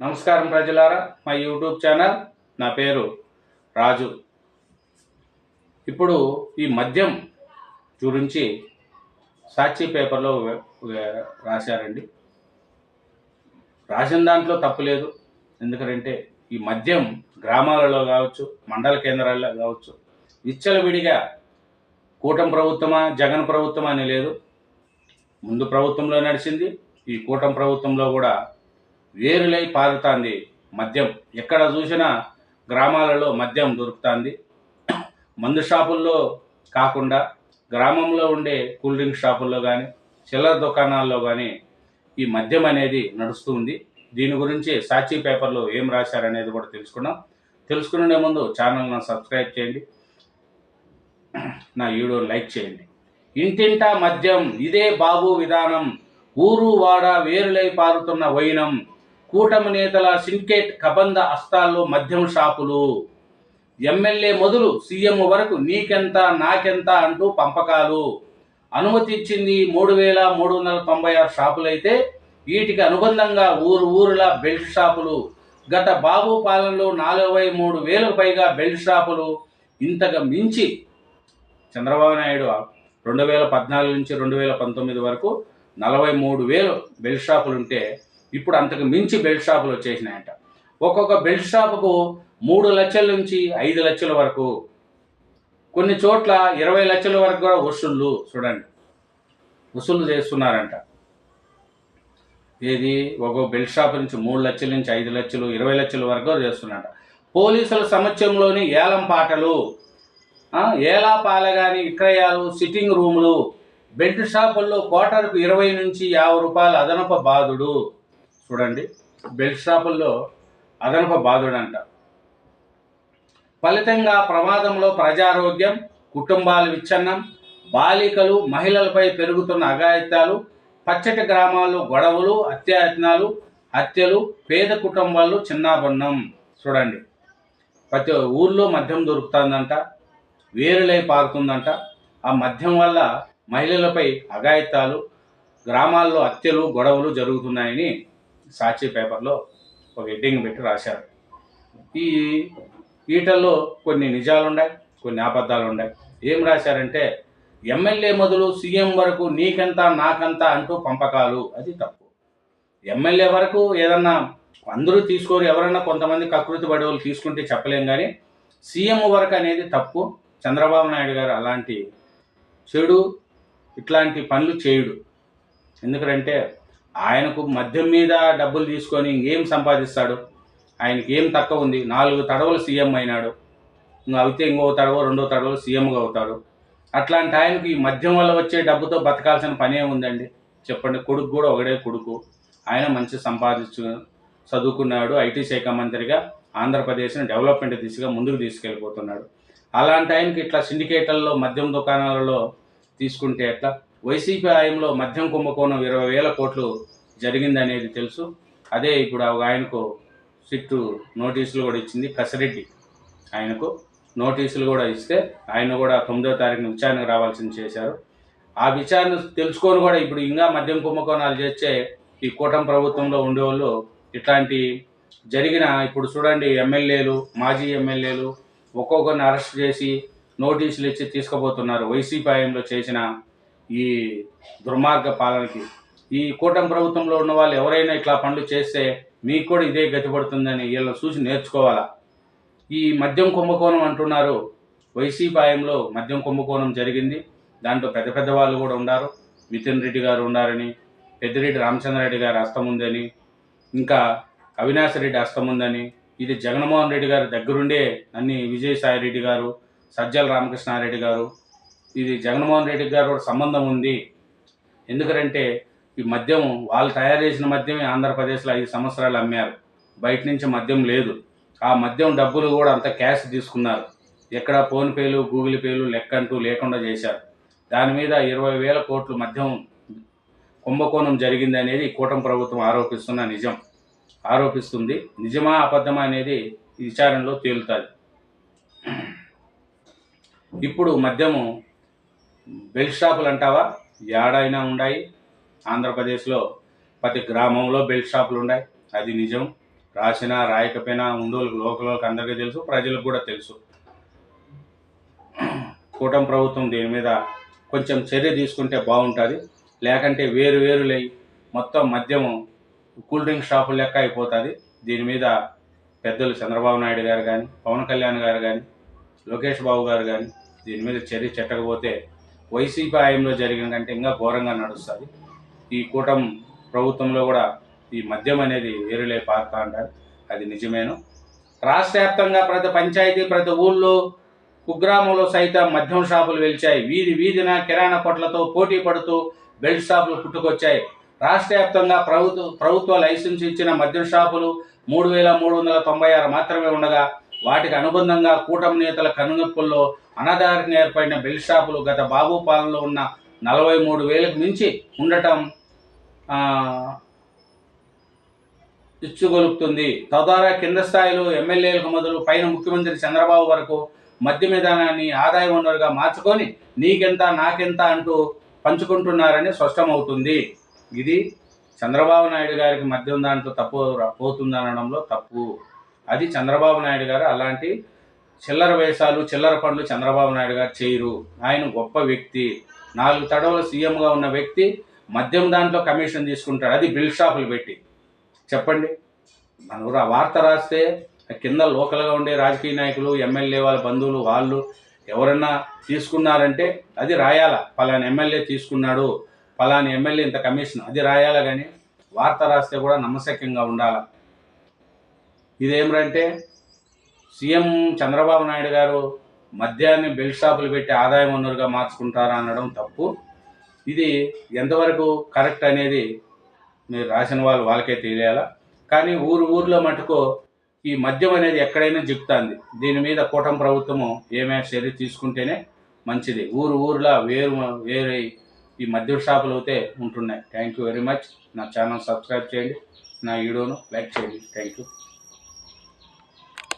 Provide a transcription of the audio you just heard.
నమస్కారం ప్రజలారా మా యూట్యూబ్ ఛానల్ నా పేరు రాజు. ఇప్పుడు ఈ మద్యం గురించి సాక్షి పేపర్లో రాశారండి. రాసిన దాంట్లో తప్పులేదు ఎందుకంటే ఈ మద్యం గ్రామాలలో కావచ్చు మండల కేంద్రాల్లో కావచ్చు విచ్చలవిడిగా కూటమి ప్రభుత్వమా జగన్ ప్రభుత్వమా అని లేదు. ముందు ప్రభుత్వంలో నడిచింది ఈ కూటమి ప్రభుత్వంలో కూడా వేరులై పారుతాంది. మద్యం ఎక్కడ చూసినా గ్రామాలలో మద్యం దొరుకుతుంది. మందు షాపుల్లో కాకుండా గ్రామంలో ఉండే కూల్ డ్రింక్ షాపుల్లో కానీ చిల్లర దుకాణాల్లో కానీ ఈ మద్యం అనేది నడుస్తుంది. దీని గురించి సాక్షి పేపర్లో ఏం రాశారనేది కూడా తెలుసుకున్నాం. తెలుసుకునే ముందు ఛానల్ను సబ్స్క్రైబ్ చేయండి. నా వీడియో లైక్ చేయండి. ఇంటింటా మద్యం ఇదే బాబు విధానం. ఊరు వాడ వేరులై పారుతున్న వైనం. కూటమి నేతల సింకేట్ కబంద అస్తాల్లో మద్యం షాపులు. ఎమ్మెల్యే మొదలు సీఎం వరకు నీకెంత నాకెంత అంటూ పంపకాలు. అనుమతి ఇచ్చింది మూడు వేల మూడు వందల తొంభై ఆరు షాపులైతే వీటికి అనుబంధంగా ఊరు ఊరులా బెల్ట్ షాపులు. గత బాబు పాలనలో నలభై మూడు వేలకు పైగా బెల్ట్ షాపులు. ఇంతగా మించి చంద్రబాబు నాయుడు రెండు వేల పద్నాలుగు నుంచి రెండు వేల పంతొమ్మిది వరకు నలభై మూడు వేలు బెల్ట్ షాపులు ఉంటే ఇప్పుడు అంతకు మించి బెల్ట్ షాపులు వచ్చేసినాయంట. ఒక్కొక్క బెల్ట్ షాపుకు మూడు లక్షల నుంచి ఐదు లక్షల వరకు కొన్ని చోట్ల ఇరవై లక్షల వరకు కూడా వసూళ్ళు చూడండి. వసూలు చేస్తున్నారంట. ఏది? ఒక బెల్ట్ షాప్ నుంచి మూడు లక్షల నుంచి ఐదు లక్షలు ఇరవై లక్షల వరకు చేస్తున్నారంట. పోలీసుల సమక్షంలోని ఏలం పాటలు ఏలా పాలగాని విక్రయాలు సిట్టింగ్ రూములు బెల్ట్ షాపుల్లో క్వార్టర్కు ఇరవై నుంచి యాభై రూపాయల అదనపు బాధుడు చూడండి. బెల్ట్ షాపుల్లో అదనపు బాధుడు అంట ఫలితంగా ప్రమాదంలో ప్రజారోగ్యం కుటుంబాల విచ్ఛిన్నం బాలికలు మహిళలపై పెరుగుతున్న అఘాయిత్యాలు పచ్చటి గ్రామాల్లో గొడవలు అత్యాయత్నాలు హత్యలు పేద కుటుంబాల్లో చిన్నాభిన్నం. చూడండి. ప్రతి ఊర్లో మద్యం దొరుకుతుందంట వేరులై పారుతుందంట. ఆ మద్యం వల్ల మహిళలపై అఘాయిత్యాలు గ్రామాల్లో హత్యలు గొడవలు జరుగుతున్నాయని సాక్షి పేపర్లో ఒక హెడ్డింగ్ పెట్టి రాశారు. ఈ ఈటల్లో కొన్ని నిజాలు ఉన్నాయి కొన్ని అబద్ధాలు ఉన్నాయి ఏం రాశారంటే ఎమ్మెల్యే మొదలు సీఎం వరకు నీకెంత నాకంత అంటూ పంపకాలు. అది తప్పు. ఎమ్మెల్యే వరకు ఏదన్నా అందరూ తీసుకోరు ఎవరన్నా కొంతమంది కకృతి పడే వాళ్ళు తీసుకుంటే చెప్పలేం కానీ సీఎం వరకు అనేది తప్పు. చంద్రబాబు నాయుడు గారు అలాంటి చెడు ఇట్లాంటి పనులు చేయుడు. ఎందుకంటే ఆయనకు మద్యం మీద డబ్బులు తీసుకొని ఇంకేం సంపాదిస్తాడు? ఆయనకి ఏం తక్కువ ఉంది? నాలుగు తడవలు సీఎం అయినాడు. ఇంకా అయితే ఇంకో తడవ రెండో తడవలు సీఎంగా అవుతాడు. అట్లాంటి ఆయనకు ఈ మద్యం వల్ల వచ్చే డబ్బుతో బతకాల్సిన పనే ఉందండి. చెప్పండి కొడుకు కూడా ఒకడే కొడుకు. ఆయన మంచి సంపాదించు చదువుకున్నాడు ఐటీ శాఖ మంత్రిగా ఆంధ్రప్రదేశ్ని డెవలప్మెంట్ దిశగా ముందుకు తీసుకెళ్ళిపోతున్నాడు. అలాంటి ఆయనకి ఇట్లా సిండికేట్లలో మద్యం దుకాణాలలో తీసుకుంటే ఎట్లా? వైసీపీ హయాంలో మద్యం కుంభకోణం ఇరవై వేల కోట్లు జరిగిందనేది తెలుసు. అదే ఇప్పుడు ఆయనకు సిట్టు నోటీసులు కూడా ఇచ్చింది కసిరెడ్డి ఆయనకు. నోటీసులు కూడా ఇస్తే ఆయన కూడా తొమ్మిదో తారీఖున విచారణకు రావాల్సింది చేశారు. ఆ విచారణ తెలుసుకొని కూడా ఇప్పుడు ఇంకా మద్యం కుంభకోణాలు చేస్తే ఈ కూటమి ప్రభుత్వంలో ఉండేవాళ్ళు ఇట్లాంటి జరిగిన ఇప్పుడు చూడండి ఎమ్మెల్యేలు మాజీ ఎమ్మెల్యేలు ఒక్కొక్కరిని అరెస్ట్ చేసి నోటీసులు ఇచ్చి తీసుకుపోతున్నారు. వైసీపీ హయాంలో చేసిన ఈ దుర్మార్గ పాలనకి. ఈ కూటమి ప్రభుత్వంలో ఉన్న వాళ్ళు ఎవరైనా ఇట్లా పనులు చేస్తే మీకు కూడా ఇదే గతి పడుతుందని వీళ్ళని చూసి నేర్చుకోవాలా? ఈ మద్యం కుంభకోణం అంటున్నారు. వైసీపీ హయాంలో మద్యం కుంభకోణం జరిగింది. దాంట్లో పెద్ద పెద్ద వాళ్ళు కూడా ఉన్నారు. మితిన్ రెడ్డి గారు ఉన్నారని పెద్దిరెడ్డి రామచంద్రారెడ్డి గారు హస్తం ఉందని ఇంకా అవినాష్ రెడ్డి హస్తం ఉందని ఇది జగన్మోహన్ రెడ్డి గారి దగ్గరుండే అన్ని విజయసాయి రెడ్డి గారు సజ్జల రామకృష్ణారెడ్డి గారు ఇది జగన్మోహన్ రెడ్డి గారు కూడా సంబంధం ఉంది. ఎందుకంటే ఈ మద్యం వాళ్ళు తయారు చేసిన మద్యమే ఆంధ్రప్రదేశ్లో ఐదు సంవత్సరాలు అమ్మారు. బయట నుంచి మద్యం లేదు. ఆ మద్యం డబ్బులు కూడా అంత క్యాష్ తీసుకున్నారు. ఎక్కడ ఫోన్పేలు గూగుల్ పేలు లెక్క అంటూ లేకుండా చేశారు. దాని మీద ఇరవై వేల కోట్లు మద్యం కుంభకోణం జరిగింది అనేది కూటమి ప్రభుత్వం ఆరోపిస్తున్న నిజం. ఆరోపిస్తుంది. నిజమా అబద్ధమా అనేది విచారణలో తేలుతుంది. ఇప్పుడు మద్యము బెల్ట్ షాపులు అంటావా? ఏడైనా ఉన్నాయి ఆంధ్రప్రదేశ్లో ప్రతి గ్రామంలో బెల్ట్ షాపులు ఉన్నాయి అది నిజం. రాసినా రాయకపోయినా ఉండోళ్ళకి లోకలకు అందరికీ తెలుసు ప్రజలకు కూడా తెలుసు. కూటమి ప్రభుత్వం దీని మీద కొంచెం చర్య తీసుకుంటే బాగుంటుంది. లేకంటే వేరు వేరులై మొత్తం మద్యం కూల్ డ్రింక్ షాపు లెక్క అయిపోతుంది. దీని మీద పెద్దలు చంద్రబాబు నాయుడు గారు కానీ పవన్ కళ్యాణ్ గారు కానీ లోకేష్ బాబు గారు కానీ దీని మీద చర్య చెట్టకపోతే వైసీపీ హయాంలో జరిగిన కంటే ఇంకా ఘోరంగా నడుస్తుంది. ఈ కూటమి ప్రభుత్వంలో కూడా ఈ మద్యం అనేది వేరులే పారుతా అంటారు. అది నిజమేను. రాష్ట్ర వ్యాప్తంగా ప్రతి పంచాయతీ ప్రతి ఊళ్ళో కుగ్రామంలో సైతం మద్యం షాపులు వెలిచాయి. వీధి వీధిన కిరాణా కొట్లతో పోటీ పడుతూ బెల్ట్ షాపులు పుట్టుకొచ్చాయి. రాష్ట్ర వ్యాప్తంగా ప్రభుత్వ ప్రభుత్వ లైసెన్స్ ఇచ్చిన మద్యం షాపులు మూడు వేల మూడు వందల తొంభై ఆరు మాత్రమే ఉండగా వాటికి అనుబంధంగా కూటమి నేతల కనుగొప్పుల్లో అనాధారంగా ఏర్పడిన బెల్ షాపులు గత బాబు పాలనలో ఉన్న నలభై మూడు వేలకు మించి ఉండటం ఇచ్చుగొలుపుతుంది. తద్వారా కింద స్థాయిలో ఎమ్మెల్యేలకు మొదలు పైన ముఖ్యమంత్రి చంద్రబాబు వరకు మద్య విధానాన్ని ఆదాయ వనరుగా మార్చుకొని నీకెంత నాకెంత అంటూ పంచుకుంటున్నారని స్పష్టమవుతుంది. ఇది చంద్రబాబు నాయుడు గారికి మద్యం దాంట్లో తప్పు పోతుందనడంలో తప్పు. అది చంద్రబాబు నాయుడు గారు అలాంటి చిల్లర వేషాలు చిల్లర పనులు చంద్రబాబు నాయుడు గారు చేయరు. ఆయన గొప్ప వ్యక్తి. నాలుగు తడవలు సీఎంగా ఉన్న వ్యక్తి మద్యం దాంట్లో కమిషన్ తీసుకుంటాడు. అది బిల్ షాపులు పెట్టి. చెప్పండి. మన ఆ వార్త రాస్తే కింద లోకల్గా ఉండే రాజకీయ నాయకులు ఎమ్మెల్యే వాళ్ళ బంధువులు వాళ్ళు ఎవరన్నా తీసుకున్నారంటే అది రాయాల. పలానా ఎమ్మెల్యే తీసుకున్నాడు. పలాని ఎమ్మెల్యే ఇంత కమిషన్. అది రాయాల కానీ వార్త రాస్తే కూడా నమ్మశక్యంగా ఉండాలి. ఇదేమిటంటే సీఎం చంద్రబాబు నాయుడు గారు మద్యాన్ని బెల్ట్ షాపులు పెట్టి ఆదాయం వనరుగా మార్చుకుంటారా అనడం తప్పు. ఇది ఎంతవరకు కరెక్ట్ అనేది మీరు రాసిన వాళ్ళు వాళ్ళకే తెలియాలా? కానీ ఊరు ఊర్లో మటుకు ఈ మద్యం అనేది ఎక్కడైనా జిక్కుతుంది. దీని మీద కూటమి ప్రభుత్వము ఏమైనా చర్య తీసుకుంటేనే మంచిది. ఊరు ఊర్లో వేరు వేరే ఈ మద్యం షాపులు అయితే ఉంటున్నాయి. థ్యాంక్ యూ వెరీ మచ్ నా ఛానల్ సబ్స్క్రైబ్ చేయండి. నా వీడియోను లైక్ చేయండి. Thank you